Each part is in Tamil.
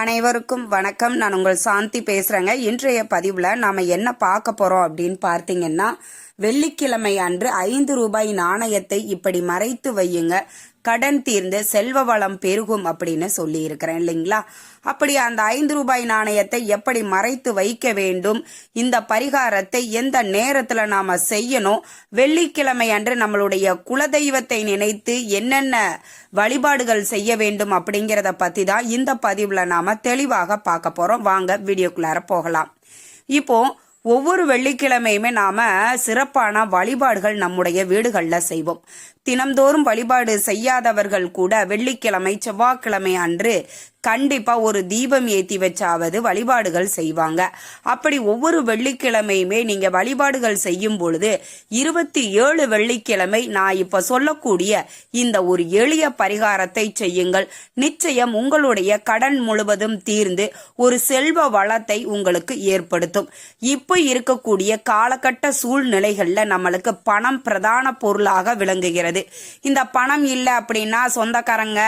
அனைவருக்கும் வணக்கம். நான் உங்கள் சாந்தி பேசுகிறேங்க இன்றைய பதிவில் நாம் என்ன பார்க்க போகிறோம் அப்படின்னு பார்த்தீங்கன்னா வெள்ளிக்கிழமை அன்று ஐந்து ரூபாய் நாணயத்தை இப்படி மறைத்து வையுங்க. கடன் தீர்ந்து செல்வ வளம் பெருகும் அப்படின்னு சொல்லி இருக்கிறேன் இல்லைங்களா? அப்படி அந்த ஐந்து ரூபாய் நாணயத்தை எப்படி மறைத்து வைக்க வேண்டும்? இந்த பரிகாரத்தை எந்த நேரத்துல நாம செய்யணும்? வெள்ளிக்கிழமை அன்று நம்மளுடைய குலதெய்வத்தை நினைத்து என்னென்ன வழிபாடுகள் செய்ய வேண்டும் அப்படிங்கிறத பத்தி தான் இந்த பதிவுல நாம தெளிவாக பார்க்க போறோம். வாங்க வீடியோக்குள்ளார போகலாம். இப்போ ஒவ்வொரு வெள்ளிக்கிழமையுமே நாம சிறப்பான வழிபாடுகள் நம்முடைய வீடுகளில் செய்வோம். தினம்தோறும் வழிபாடு செய்யாதவர்கள் கூட வெள்ளிக்கிழமை செவ்வாய்க்கிழமை அன்று கண்டிப்பா ஒரு தீபம் ஏத்தி வச்சாவது வழிபாடுகள் செய்வாங்க. அப்படி ஒவ்வொரு வெள்ளிக்கிழமையுமே நீங்க வழிபாடுகள் செய்யும் பொழுது இருபத்தி ஏழு வெள்ளிக்கிழமை நான் இப்ப சொல்லக்கூடிய இந்த ஒரு எளிய பரிகாரத்தை செய்யுங்கள். நிச்சயம் உங்களுடைய கடன் முழுவதும் தீர்ந்து ஒரு செல்வ வளத்தை உங்களுக்கு ஏற்படுத்தும். இப்போ இருக்கக்கூடிய காலகட்ட சூழ்நிலைகள்ல நம்மளுக்கு பணம் பிரதான பொருளாக விளங்குகிறது. இந்த பணம் இல்லை அப்படின்னா சொந்தக்காரங்க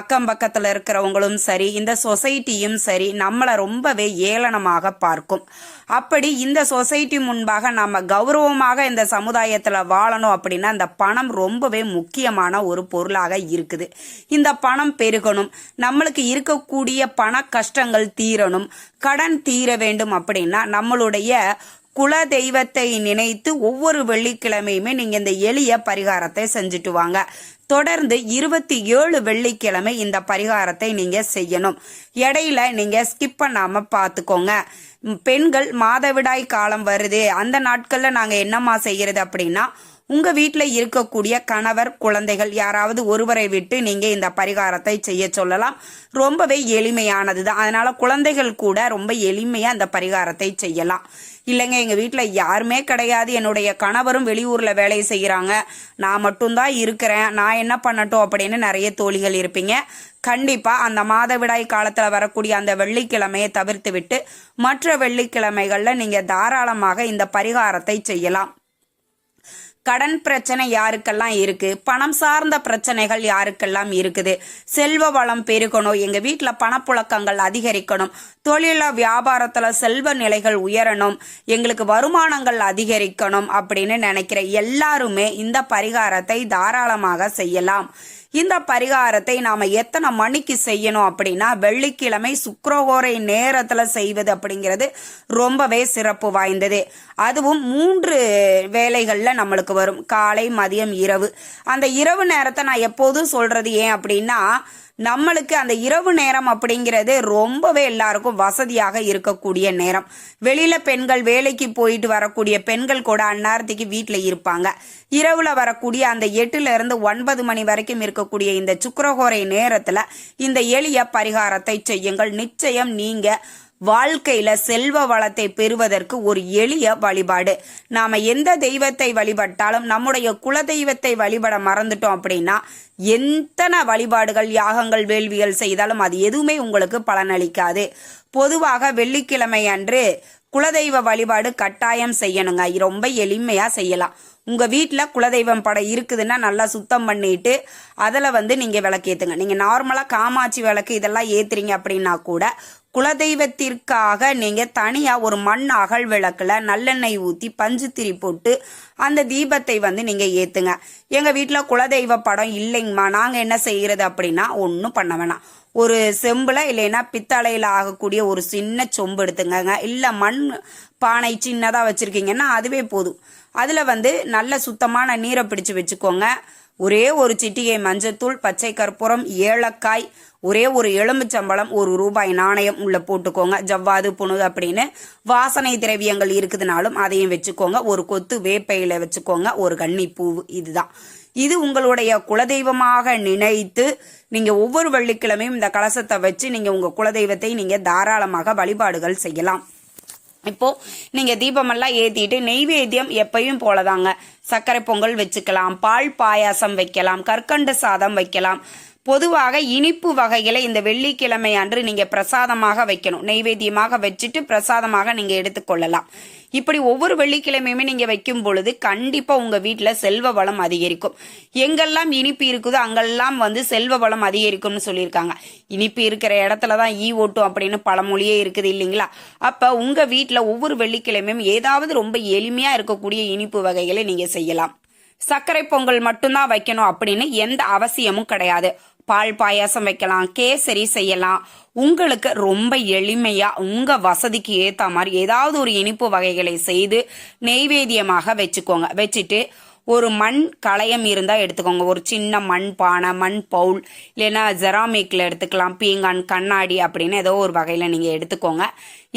அக்கம் பக்கத்தில் இருக்கிறவங்களும் சரி இந்த சொசைட்டியும் சரி நம்மளை ரொம்பவே ஏளனமாக பார்க்கும். அப்படி இந்த சொசைட்டி முன்பாக நம்ம கௌரவமாக இந்த சமுதாயத்தில் வாழணும் அப்படின்னா இந்த பணம் ரொம்பவே முக்கியமான ஒரு பொருளாக இருக்குது. இந்த பணம் பெருகணும் நம்மளுக்கு இருக்கக்கூடிய பண கஷ்டங்கள் தீரணும் கடன் தீர வேண்டும் அப்படின்னா நம்மளுடைய குல தெய்வத்தை நினைத்து ஒவ்வொரு வெள்ளிக்கிழமையுமே நீங்க இந்த எளிய பரிகாரத்தை செஞ்சுட்டு வாங்க. தொடர்ந்து இருபத்தி ஏழு வெள்ளிக்கிழமை இந்த பரிகாரத்தை நீங்க செய்யணும். இடையில நீங்க ஸ்கிப் பண்ணாம பார்த்துக்கோங்க பெண்கள் மாதவிடாய் காலம் வருது. அந்த நாட்கள்ல நாங்க என்னம்மா செய்யறது அப்படின்னா உங்க வீட்டில் இருக்கக்கூடிய கணவர் குழந்தைகள் யாராவது ஒருவரை விட்டு நீங்க இந்த பரிகாரத்தை செய்ய சொல்லலாம். ரொம்பவே எளிமையானது தான் அதனால குழந்தைகள் கூட ரொம்ப எளிமையா இந்த பரிகாரத்தை செய்யலாம். இல்லைங்க எங்க வீட்டில் யாருமே கிடையாது. என்னுடைய கணவரும் வெளியூர்ல வேலையை செய்யறாங்க நான் மட்டும்தான் இருக்கிறேன். நான் என்ன பண்ணட்டும் அப்படின்னு நிறைய தோழிகள் இருப்பீங்க. கண்டிப்பா அந்த மாதவிடாய் காலத்துல வரக்கூடிய அந்த வெள்ளிக்கிழமையை தவிர்த்து விட்டு மற்ற வெள்ளிக்கிழமைகள்ல நீங்க தாராளமாக இந்த பரிகாரத்தை செய்யலாம். கடன் பிரச்சனை யாருக்கெல்லாம் இருக்கு? பணம் சார்ந்த பிரச்சனைகள் யாருக்கெல்லாம் இருக்குது? செல்வ வளம் பெருகணும் எங்க வீட்டில் பணப்புழக்கங்கள் அதிகரிக்கணும் தொழில வியாபாரத்துல செல்வ நிலைகள் உயரணும் எங்களுக்கு வருமானங்கள் அதிகரிக்கணும் அப்படின்னு நினைக்கிற எல்லாருமே இந்த பரிகாரத்தை தாராளமாக செய்யலாம். இந்த பரிகாரத்தை நாம எத்தனை மணிக்கு செய்யணும் அப்படின்னா வெள்ளிக்கிழமை சுக்கரகோரை நேரத்துல செய்வது அப்படிங்கிறது ரொம்பவே சிறப்பு வாய்ந்தது. அதுவும் மூன்று வேலைகள்ல நம்மளுக்கு வரும். காலை மதியம் இரவு. அந்த இரவு நேரத்தை நான் எப்போதும் சொல்றது ஏன் அப்படின்னா நம்மளுக்கு அந்த இரவு நேரம் அப்படிங்கிறது ரொம்பவே எல்லாருக்கும் வசதியாக இருக்கக்கூடிய நேரம். வெளியில பெண்கள் வேலைக்கு போயிட்டு வரக்கூடிய பெண்கள் கூட அந்நேரத்துக்கு வீட்டில் இருப்பாங்க. இரவுல வரக்கூடிய அந்த எட்டுல இருந்து ஒன்பது மணி வரைக்கும் இருக்கக்கூடிய இந்த சுக்கரகோரை நேரத்துல இந்த எளிய பரிகாரத்தை செய்யுங்கள். நிச்சயம் நீங்கள் வாழ்க்கையில செல்வ வளத்தை பெறுவதற்கு ஒரு எளிய வழிபாடு. நாம எந்த தெய்வத்தை வழிபட்டாலும் நம்முடைய குல தெய்வத்தை வழிபட மறந்துட்டோம் அப்படின்னா எத்தனை வழிபாடுகள் யாகங்கள் வேள்விகள் செய்தாலும் அது எதுவுமே உங்களுக்கு பலனளிக்காது. பொதுவாக வெள்ளிக்கிழமை அன்று குலதெய்வ வழிபாடு கட்டாயம் செய்யணுங்க. இது ரொம்ப எளிமையா செய்யலாம். உங்க வீட்டில் குலதெய்வம் படம் இருக்குதுன்னா நல்லா சுத்தம் பண்ணிட்டு அதில் வந்து நீங்கள் விளக்கேத்துங்க. நீங்கள் நார்மலாக காமாட்சி விளக்கு இதெல்லாம் ஏற்றுறீங்க அப்படின்னா கூட குலதெய்வத்திற்காக நீங்க தனியா ஒரு மண் அகல் விளக்குல நல்லெண்ணெய் ஊத்தி பஞ்சுத்திரி போட்டு அந்த தீபத்தை வந்து நீங்க ஏத்துங்க. எங்க வீட்டில் குலதெய்வ படம் இல்லைங்கம்மா. நாங்க என்ன செய்யறது அப்படின்னா ஒன்றும் பண்ண வேணாம். ஒரு செம்புல இல்லைன்னா பித்தளையில ஆகக்கூடிய ஒரு சின்ன சொம்பு எடுத்துங்கங்க இல்ல மண் பானை சின்னதா வச்சிருக்கீங்கன்னா அதுவே போதும். அதுல வந்து நல்ல சுத்தமான நீரை பிடிச்சு வச்சுக்கோங்க. ஒரே ஒரு சிட்டிகை மஞ்சத்தூள் பச்சை கற்பூரம் ஏலக்காய் ஒரே ஒரு எலும்புச்சம்பளம் ஒரு ரூபாய் நாணயம் உள்ள போட்டுக்கோங்க. ஜவ்வாது புணுது அப்படின்னு வாசனை திரவியங்கள் இருக்குதுனாலும் அதையும் வச்சுக்கோங்க. ஒரு கொத்து வேப்பையில வச்சுக்கோங்க. ஒரு கன்னி பூவு இதுதான். இது உங்களுடைய குலதெய்வமாக நினைத்து நீங்க ஒவ்வொரு வெள்ளிக்கிழமையும் இந்த கலசத்தை வச்சு நீங்க உங்க குலதெய்வத்தை நீங்க தாராளமாக வழிபாடுகள் செய்யலாம். இப்போ நீங்க தீபமெல்லாம் ஏத்திட்டு நெய்வேத்தியம் எப்பயும் போலதாங்க. சர்க்கரை பொங்கல் வச்சுக்கலாம் பால் பாயாசம் வைக்கலாம் கற்கண்டு சாதம் வைக்கலாம். பொதுவாக இனிப்பு வகைகளை இந்த வெள்ளிக்கிழமை அன்று நீங்க பிரசாதமாக வைக்கணும். நெய்வேத்தியமாக வச்சுட்டு பிரசாதமாக நீங்க எடுத்துக்கொள்ளலாம். இப்படி ஒவ்வொரு வெள்ளிக்கிழமையுமே நீங்க வைக்கும் பொழுது கண்டிப்பா உங்க வீட்டுல செல்வ வளம் அதிகரிக்கும். எங்கெல்லாம் இனிப்பு இருக்குதோ அங்கெல்லாம் வந்து செல்வ வளம் அதிகரிக்கும்னு சொல்லியிருக்காங்க. இனிப்பு இருக்கிற இடத்துல தான் ஈ ஓட்டும் அப்படின்னு பழமொழியே இருக்குது இல்லைங்களா? அப்ப உங்க வீட்டுல ஒவ்வொரு வெள்ளிக்கிழமையும் ஏதாவது ரொம்ப எளிமையா இருக்கக்கூடிய இனிப்பு வகைகளை நீங்க செய்யலாம். சர்க்கரை பொங்கல் மட்டும்தான் வைக்கணும் அப்படின்னு எந்த அவசியமும் கிடையாது. பால் பாயாசம் வைக்கலாம் கேசரி செய்யலாம். உங்களுக்கு ரொம்ப எளிமையா உங்க வசதிக்கு ஏத்த மாதிரி ஏதாவது ஒரு இனிப்பு வகைகளை செய்து நெய்வேத்தியமாக வச்சுக்கோங்க. வச்சுட்டு ஒரு மண் களையம் இருந்தால் எடுத்துக்கோங்க. ஒரு சின்ன மண் பானை மண் பவுல் இல்லைன்னா ஜெராமிக்கில் எடுத்துக்கலாம். பீங்கான் கண்ணாடி அப்படின்னு ஏதோ ஒரு வகையில் நீங்கள் எடுத்துக்கோங்க.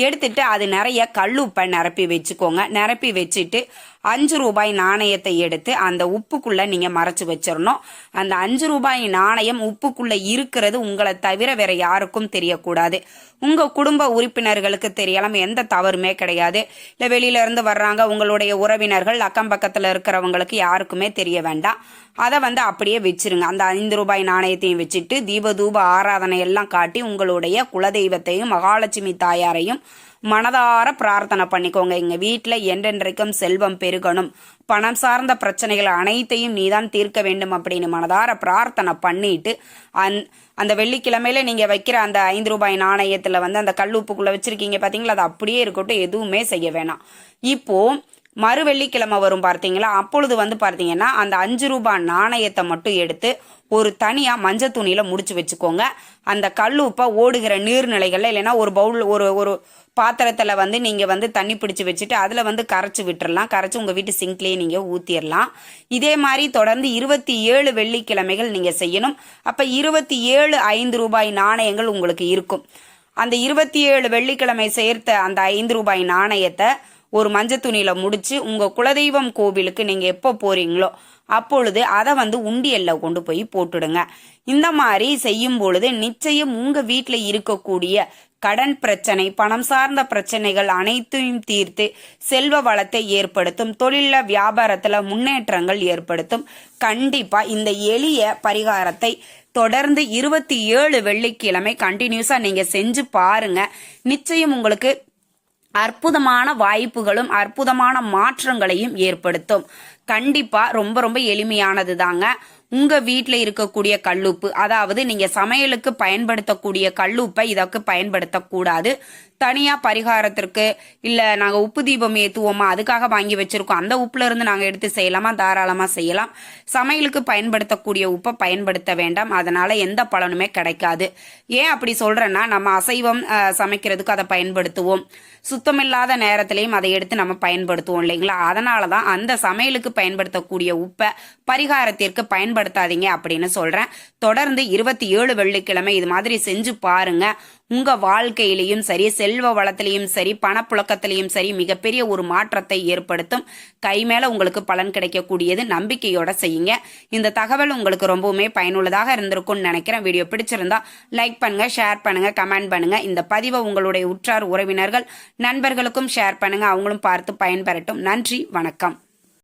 எடுத்துட்டு அது நிறைய கல்லுப்பை நிரப்பி வச்சுக்கோங்க. நிரப்பி வச்சுட்டு அஞ்சு ரூபாய் நாணயத்தை எடுத்து அந்த உப்புக்குள்ள நீங்க மறைச்சு வச்சிடணும் அந்த அஞ்சு ரூபாய் நாணயம் உப்புக்குள்ள இருக்கிறது உங்களை தவிர வேற யாருக்கும் தெரியக்கூடாது. உங்க குடும்ப உறுப்பினர்களுக்கு தெரியலாம் எந்த தவறுமே கிடையாது. இல்ல வெளியில இருந்து வர்றாங்க உங்களுடைய உறவினர்கள் அக்கம் பக்கத்துல இருக்கிறவங்களுக்கு யாருக்குமே தெரிய வேண்டாம். அதை வந்து அப்படியே வச்சிருங்க. அந்த ஐந்து ரூபாய் நாணயத்தையும் வச்சுட்டு தீபதூப ஆராதனை எல்லாம் காட்டி உங்களுடைய குலதெய்வத்தையும் மகாலட்சுமி தாயாரையும் மனதார பிரார்த்தனை பண்ணிக்கோங்க. எங்க வீட்டுல என்றென்றைக்கும் செல்வம் பெருகணும். பணம் சார்ந்த பிரச்சனைகள் அனைத்தையும் நீதான் தீர்க்க வேண்டும் அப்படின்னு மனதார பிரார்த்தனை பண்ணிட்டு அந் அந்த வெள்ளிக்கிழமையில நீங்க வைக்கிற அந்த ஐந்து ரூபாய் நாணயத்துல வந்து அந்த கல் உப்புக்குள்ளே வச்சிருக்கீங்க பாத்தீங்களா? அது அப்படியே இருக்கட்டும். எதுவுமே செய்ய வேணாம். இப்போ மறு வெள்ளிக்கிழமை வரும் பார்த்தீங்களா? அப்பொழுது வந்து பார்த்தீங்கன்னா அந்த அஞ்சு ரூபாய் நாணயத்தை மட்டும் எடுத்து ஒரு தனியாக மஞ்சள் துணியில் முடிச்சு வச்சுக்கோங்க. அந்த கல்லுப்பை ஓடுகிற நீர்நிலைகளில் இல்லைன்னா ஒரு பவுல் ஒரு ஒரு பாத்திரத்தில் வந்து நீங்கள் வந்து தண்ணி பிடிச்சி வச்சுட்டு அதில் வந்து கரைச்சி விட்டுறலாம். கரைச்சி உங்கள் வீட்டு சிங்க்லேயே நீங்கள் ஊற்றிடலாம் இதே மாதிரி தொடர்ந்து இருபத்தி ஏழு வெள்ளிக்கிழமைகள் நீங்கள் செய்யணும். அப்போ இருபத்தி ஏழு ஐந்து ரூபாய் நாணயங்கள் உங்களுக்கு இருக்கும். அந்த இருபத்தி ஏழு வெள்ளிக்கிழமை சேர்த்த அந்த ஐந்து ரூபாய் நாணயத்தை ஒரு மஞ்சள் துணியில முடிச்சு உங்க குலதெய்வம் கோவிலுக்கு நீங்க எப்போ போறீங்களோ அப்பொழுது அதை வந்து உண்டியல்ல கொண்டு போய் போட்டுடுங்க. இந்த மாதிரி செய்யும் பொழுது நிச்சயம் உங்க வீட்டில் இருக்கக்கூடிய கடன் பிரச்சனை பணம் சார்ந்த பிரச்சனைகள் அனைத்தையும் தீர்த்து செல்வ வளத்தை ஏற்படுத்தும் தொழில வியாபாரத்துல முன்னேற்றங்கள் ஏற்படுத்தும். கண்டிப்பா இந்த எளிய பரிகாரத்தை தொடர்ந்து இருபத்தி ஏழு வெள்ளிக்கிழமை கண்டினியூஸா நீங்க செஞ்சு பாருங்க. நிச்சயம் உங்களுக்கு அற்புதமான வாய்ப்புகளும் அற்புதமான மாற்றங்களையும் ஏற்படுத்தும். கண்டிப்பா ரொம்ப ரொம்ப எளிமையானது தாங்க உங்க வீட்டில் இருக்கக்கூடிய கல்லுப்பு அதாவது நீங்க சமையலுக்கு பயன்படுத்தக்கூடிய கல்லுப்பை இதற்கு பயன்படுத்தக்கூடாது. தனியாக பரிகாரத்திற்கு இல்லை நாங்கள் உப்பு தீபம் ஏற்றுவோமா அதுக்காக வாங்கி வச்சுருக்கோம். அந்த உப்புல இருந்து எடுத்து செய்யலாமா? தாராளமாக செய்யலாம். சமையலுக்கு பயன்படுத்தக்கூடிய உப்பை பயன்படுத்த வேண்டாம். அதனால் எந்த பலனுமே கிடைக்காது. ஏன் அப்படி சொல்கிறேன்னா நம்ம அசைவம் சமைக்கிறதுக்கு அதை பயன்படுத்துவோம். சுத்தமில்லாத நேரத்திலையும் அதை எடுத்து நம்ம பயன்படுத்துவோம் இல்லைங்களா? அதனால தான் அந்த சமையலுக்கு பயன்படுத்தக்கூடிய உப்பை பரிகாரத்திற்கு பயன்படுத்தாதீங்க அப்படின்னு சொல்கிறேன் தொடர்ந்து இருபத்தி ஏழு வெள்ளிக்கிழமை இது மாதிரி செஞ்சு பாருங்கள் உங்க வாழ்க்கையிலையும் சரி செல்வ வளத்திலையும் சரி பணப்புழக்கத்திலையும் சரி மிகப்பெரிய ஒரு மாற்றத்தை ஏற்படுத்தும். கை மேல உங்களுக்கு பலன் கிடைக்கக்கூடியது நம்பிக்கையோட செய்யுங்க. இந்த தகவல் உங்களுக்கு ரொம்பவுமே பயனுள்ளதாக இருந்திருக்கும்னு நினைக்கிறேன். வீடியோ பிடிச்சிருந்தா லைக் பண்ணுங்க ஷேர் பண்ணுங்க கமெண்ட் பண்ணுங்க. இந்த பதிவை உங்களுடைய உற்றார் உறவினர்கள் நண்பர்களுக்கும் ஷேர் பண்ணுங்க. அவங்களும் பார்த்து பயன்பெறட்டும். நன்றி வணக்கம்.